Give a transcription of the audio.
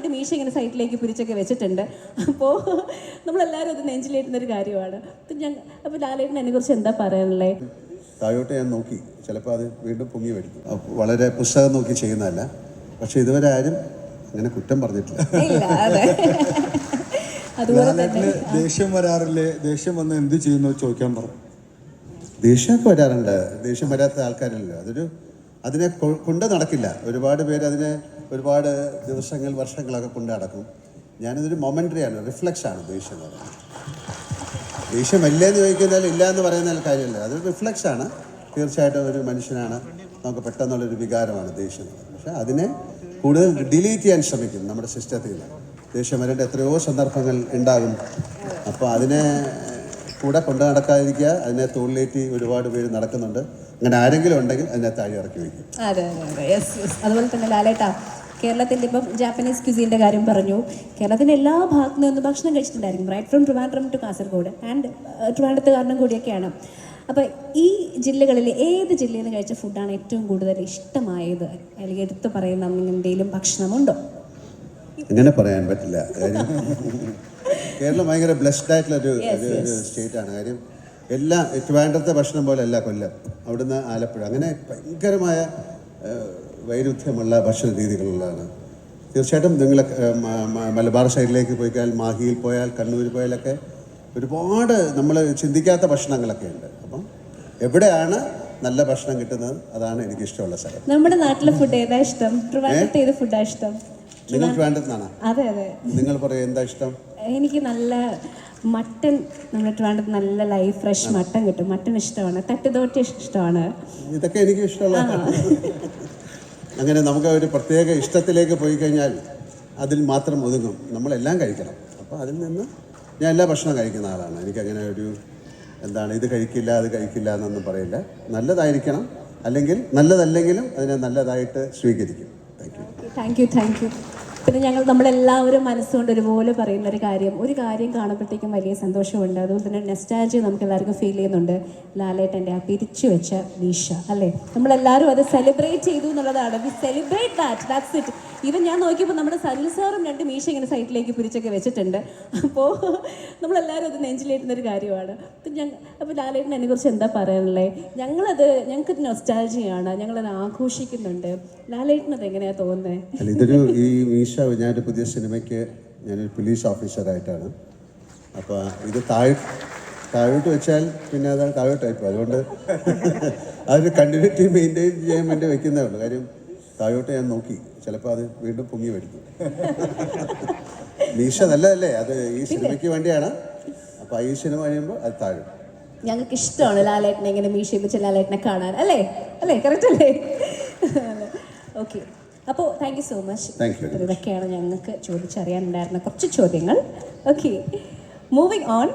രണ്ട് മീശ ഇങ്ങനെ സൈഡിലേക്ക് പിരിച്ചൊക്കെ വെച്ചിട്ടുണ്ട്. അപ്പോൾ നമ്മളെല്ലാവരും അത് നെഞ്ചിലേറ്റുന്ന ഒരു കാര്യമാണ്. അപ്പം ഞാൻ അപ്പോൾ ലാലേട്ടൻ എന്നെക്കുറിച്ച് എന്താ പറയാനുള്ളത് താഴോട്ട് ഞാൻ നോക്കി. ചിലപ്പോൾ അത് വീണ്ടും പൊങ്ങി വരും വളരെ പുസ്തകം നോക്കി ചെയ്യുന്നതല്ല. പക്ഷെ ഇതുവരെ ആരും അങ്ങനെ കുറ്റം പറഞ്ഞിട്ടില്ല. ഇല്ല അതെ. അതുപോലെ തന്നെ. ലാലേട്ടന് ദേഷ്യം വരാറില്ലേ? ദേഷ്യം വന്ന് എന്ത് ചെയ്യുന്നു ചോദിക്കാൻ പറഞ്ഞു ദേഷ്യമൊക്കെ വരാറുണ്ട്. ദേഷ്യം വരാത്ത ആൾക്കാരല്ലോ അതൊരു അതിനെ കൊണ്ട് നടക്കില്ല. ഒരുപാട് പേര് അതിനെ ഒരുപാട് ദിവസങ്ങൾ വർഷങ്ങളൊക്കെ കൊണ്ട് നടക്കും. ഞാനിതൊരു മൊമെന്ററി ആണ് റിഫ്ലക്സ് ആണ് ദേഷ്യം എന്ന് പറയുന്നത് ദേഷ്യം ഇല്ലേന്ന് ചോദിക്കുന്നതിൽ ഇല്ല എന്ന് പറയുന്നതിൽ കാര്യമില്ല. അതൊരു റിഫ്ലക്സ് ആണ് തീർച്ചയായിട്ടും ഒരു മനുഷ്യനാണ്. നമുക്ക് പെട്ടെന്നുള്ളൊരു വികാരമാണ് ദേഷ്യം. പക്ഷേ അതിനെ കൂടുതൽ ഡിലീറ്റ് ചെയ്യാൻ ശ്രമിക്കും നമ്മുടെ സിസ്റ്റത്തിൽ. നിന്ന് ദേഷ്യം വരേണ്ട എത്രയോ സന്ദർഭങ്ങൾ ഉണ്ടാകും. അപ്പോൾ അതിനെ കൂടെ കൊണ്ടു നടക്കാതിരിക്കുക. അതിനെ തോളിലേറ്റി ഒരുപാട് പേര് നടക്കുന്നുണ്ട്. അങ്ങനെ ആരെങ്കിലും ഉണ്ടെങ്കിൽ അതിനകത്ത് താഴെ ഇറക്കി വയ്ക്കും. അതെ അതെ യെസ് യെസ് അതുപോലെ തന്നെ ലാലേട്ടാ കേരളത്തിന്റെ ഇപ്പം ജാപ്പനീസ് ക്യൂസീന്റെ കാര്യം പറഞ്ഞു. കേരളത്തിന്റെ എല്ലാ ഭാഗത്തു നിന്നും ഭക്ഷണം കഴിച്ചിട്ടുണ്ടായിരിക്കും. Right from Trivandrum to Kasaragod and ട്രിവാൻഡ്രത്ത് കാരണം കൂടിയൊക്കെയാണ്. അപ്പോൾ ഈ ജില്ലകളിൽ ഏത് ജില്ലയിൽ നിന്ന് കഴിച്ച ഫുഡാണ് ഏറ്റവും കൂടുതൽ ഇഷ്ടമായത്? അല്ലെങ്കിൽ എടുത്തു പറയുന്ന എന്തെങ്കിലും ഭക്ഷണമുണ്ടോ? അങ്ങനെ പറയാൻ പറ്റില്ല. കേരളം ഭയങ്കര ബ്ലെസ്ഡ് ആയിട്ടുള്ള ഒരു സ്റ്റേറ്റ് ആണ്. കാര്യം എല്ലാം ട്രിവാൻഡ്രത്തെ ഭക്ഷണം പോലെ അല്ല കൊല്ലം അവിടുന്ന് ആലപ്പുഴ. അങ്ങനെ ഭയങ്കരമായ വൈരുദ്ധ്യമുള്ള ഭക്ഷണ രീതികളുള്ളതാണ്. തീർച്ചയായിട്ടും നിങ്ങൾ മലബാർ സൈഡിലേക്ക് പോയിക്കാൽ കഴിഞ്ഞാൽ മാഹിയിൽ പോയാൽ കണ്ണൂർ പോയാലൊക്കെ ഒരുപാട് നമ്മൾ ചിന്തിക്കാത്ത ഭക്ഷണങ്ങളൊക്കെ ഉണ്ട്. അപ്പം എവിടെയാണ് നല്ല ഭക്ഷണം കിട്ടുന്നത്? അതാണ് എനിക്ക് ഇഷ്ടമുള്ള സ്ഥലം. നമ്മുടെ നാട്ടിലെ ഫുഡ് ഏതാ ഇഷ്ടം? ഫുഡാ ഏത് ഇഷ്ടം? നിങ്ങൾ ട്രിവാൻഡ്രത്തുനിന്നാണ് അതെ അതെ. നിങ്ങൾ പറയൂ എന്താ ഇഷ്ടം? എനിക്ക് നല്ല മട്ടൻ നമ്മുടെ ട്രിവാൻഡ്രത്ത് നല്ല ലൈവ് ഫ്രഷ് മട്ടൻ കിട്ടും. മട്ടൻ ഇഷ്ടമാണ്. തട്ടുതോട്ടി ഇഷ്ടമാണ്. ഇതൊക്കെ എനിക്ക് ഇഷ്ടമുള്ള അങ്ങനെ നമുക്ക് ഒരു പ്രത്യേക ഇഷ്ടത്തിലേക്ക് പോയി കഴിഞ്ഞാൽ അതിൽ മാത്രം ഒതുങ്ങും. നമ്മളെല്ലാം കഴിക്കണം. അപ്പോൾ അതിൽ നിന്ന് ഞാൻ എല്ലാ ഭക്ഷണം കഴിക്കുന്ന ആളാണ്. എനിക്കങ്ങനെ ഒരു എന്താണ് ഇത് കഴിക്കില്ല അത് കഴിക്കില്ല എന്നൊന്നും പറയില്ല. നല്ലതായിരിക്കണം. അല്ലെങ്കിൽ നല്ലതല്ലെങ്കിലും അതിനെ നല്ലതായിട്ട് സ്വീകരിക്കും. Thank you thank you thank you പിന്നെ ഞങ്ങൾ നമ്മളെല്ലാവരും മനസ്സുകൊണ്ട് ഒരുപോലെ പറയുന്ന ഒരു കാര്യം ഒരു കാര്യം കാണുമ്പോഴത്തേക്കും വലിയ സന്തോഷമുണ്ട്. അതുപോലെ തന്നെ നെസ്റ്റാജി നമുക്ക് എല്ലാവർക്കും ഫീൽ ചെയ്യുന്നുണ്ട്. ലാലേട്ടന്റെ ആ പിരിച്ചു വെച്ച വീശ അല്ലേ? നമ്മളെല്ലാവരും അത് സെലിബ്രേറ്റ് ചെയ്തു എന്നുള്ളതാണ്. We celebrate that that's it even ഞാൻ നോക്കിയപ്പോൾ നമ്മുടെ സനിൽ സാറും രണ്ട് മീശ ഇങ്ങനെ സൈഡിലേക്ക് പിരിച്ചൊക്കെ വെച്ചിട്ടുണ്ട്. അപ്പോൾ നമ്മളെല്ലാവരും അത് നെഞ്ചിലേറ്റുന്ന ഒരു കാര്യമാണ്. അപ്പം ഞങ്ങൾ അപ്പോൾ ലാലേട്ടൻ എന്നെക്കുറിച്ച് എന്താ പറയാനുള്ളത് ഞങ്ങളത് ഞങ്ങൾക്ക് നൊസ്റ്റാൾജിയാണ് ഞങ്ങളത് ആഘോഷിക്കുന്നുണ്ട്. ലാലേട്ടൻ അത് എങ്ങനെയാണ് തോന്നുന്നത് ഇതൊരു ഈ മീശ ഞാനൊരു പുതിയ സിനിമയ്ക്ക് ഞാനൊരു പോലീസ് ഓഫീസറായിട്ടാണ് അപ്പോൾ ഇത് താഴ് താഴോട്ട് വെച്ചാൽ പിന്നെ അത് താഴോട്ടായിപ്പോൾ അതുകൊണ്ട് അതൊരു കണ്ടിന്യൂറ്റി മെയിന്റെയിൻ ചെയ്യാൻ വേണ്ടി വെക്കുന്നേ ഉള്ളൂ. കാര്യം താഴോട്ട് ഞാൻ നോക്കി. ചിലപ്പോൾ അത് വീണ്ടും പൊങ്ങി വരും മീശ നല്ലതല്ലേ? അത് ഈ സിനിമയ്ക്ക് വേണ്ടിയാണ്. അപ്പൊ ഈ സിനിമ കഴിയുമ്പോൾ അത് താഴും. ഞങ്ങൾക്ക് ഇഷ്ടമാണ് ലാലേട്ടനെ ഇങ്ങനെ മീശ വെച്ച് ലാലേട്ടനെ കാണാൻ. അല്ലേ? അല്ലേ? കറക്റ്റ് അല്ലേ? ഓക്കെ അപ്പോൾ താങ്ക് യു സോ മച്ച് ഇതൊക്കെയാണ് ഞങ്ങൾക്ക് ചോദിച്ചറിയാനുണ്ടായിരുന്ന കുറച്ച് ചോദ്യങ്ങൾ. Okay moving on